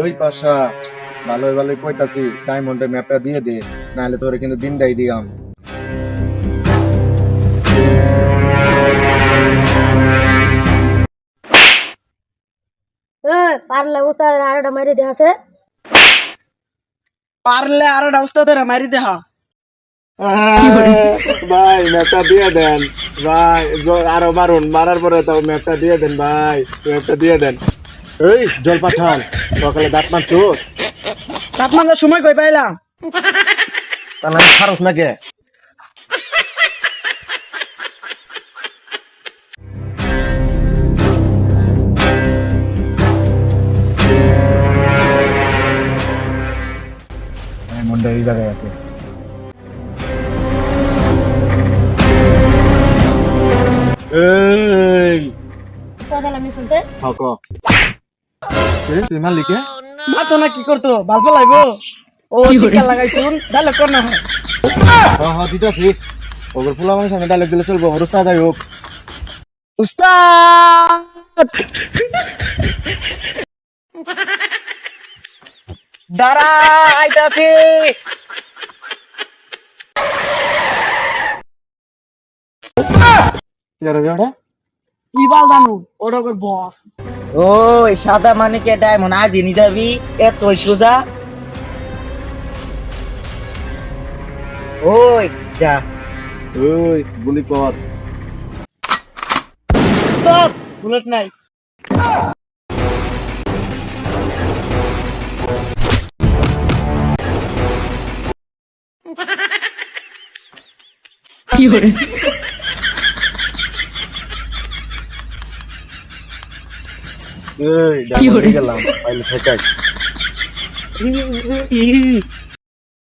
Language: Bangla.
ওই পাশা। ভালোই ভালোই কইতাছি ডায়মন্ডের ম্যাপটা দিয়ে দে নাহলে তোরে কিন্তু বিন্দাই দিয়াম। এ পারলে উস্তাদ আরেকটা মারি দিয়ে আছে? পারলে আর একটা উস্তাদের মারি দেহা ভাই ম্যাপটা দিয়ে দেন। ভাই আরও মারুন মারার পরে তো ম্যাপটা দিয়ে দেন ভাই ম্যাপটা দিয়ে দেন। এই জল পাঠান। সকালে দাঁত মারছো তাত মানে সময় কই পাইলাম? তাহলে আমি খারস লাগে মনটা এই জায়গায় আছে এই। উস্তাদ আমি শুনতে? হক তুই মালিকে মাতো না কি করতো? ভালো লাগবো ও টিকা লাগাইছুন? তাহলে কোন না। হয় হ্যাঁ হ্যাঁ দিতেছি। ওগুলো ফুলা মানুষ সামনে ডায়লগ দিলে চলবো ওর উস্তাদ যাই হোক। উস্তাদ! দাঁড়া আইতাছি। কি আর ওটা কি বাল জানু? ওটা করে বস ওই সাদা মানে কে? ডায়মন্ড। আজ নি যাবি? এত সোজা। ওই যা। ওই গুলি কর। স্টপ! বুলেট নাই। এই ডায়মন্ড গেলাম পাইলে ঠেকাই